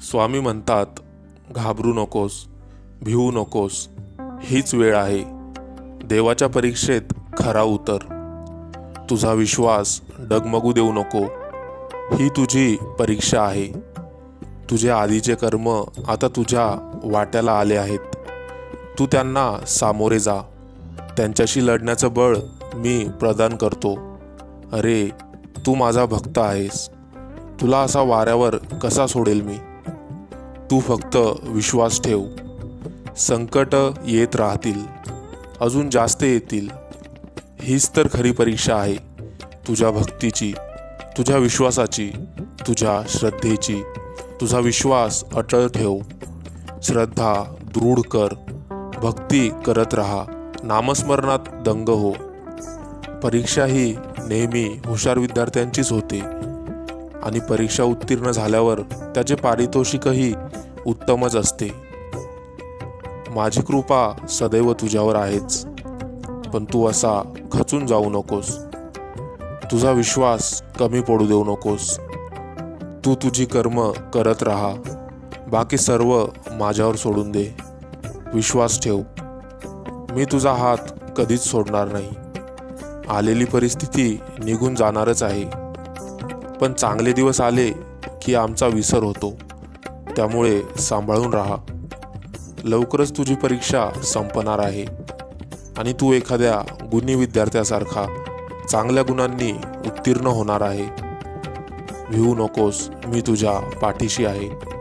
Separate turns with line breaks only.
स्वामी म्हणतात घाबरू नकोस भिवू नकोस हीच वेळ आहे. देवाच्या परीक्षेत खरा उतर. तुझा विश्वास डगमगू देऊ नको. ही तुझी परीक्षा आहे. तुझे आधीचे कर्म आता तुझ्या वाट्याला आले आहेत. तू त्यांना सामोरे जा. त्यांच्याशी लढण्याचं बळ मी प्रदान करतो. अरे तू माझा भक्त आहेस. तुला असा वाऱ्यावर कसा सोडेल मी? तू फक्त विश्वास ठेव. संकट येत राहतील अजून जास्त येतील. हीच तर खरी परीक्षा आहे तुझ्या भक्तीची तुझ्या विश्वासाची तुझ्या श्रद्धेची. तुझा विश्वास अटळ ठेव. श्रद्धा दृढ कर भक्ती करत राहा नामस्मरणात दंग हो. परीक्षा ही नेहमी हुशार विद्यार्थ्यांचीच होते. आणि परीक्षा उत्तीर्ण झाल्यावर त्याचे पारितोषिकही उत्तमच असते. माझी कृपा सदैव तुझ्यावर आहेच पण तू असा खचून जाऊ नकोस. तुझा विश्वास कमी पडू देऊ नकोस. तू तुझी कर्म करत राहा बाकी सर्व माझ्यावर सोडून दे. विश्वास ठेव. मी तुझा हात कधीच सोडणार नाही. आलेली परिस्थिती निघून जाणारच आहे. पण चांगले दिवस आले की आमचा विसर होतो. त्यामुळे सांभाळून राहा. लवकरच तुझी परीक्षा संपणार आहे. आणि तू एखाद्या गुणी विद्यार्थ्यासारखा चांगल्या गुणांनी उत्तीर्ण होणार आहे. भिवू नकोस मी तुझ्या पाठीशी आहे.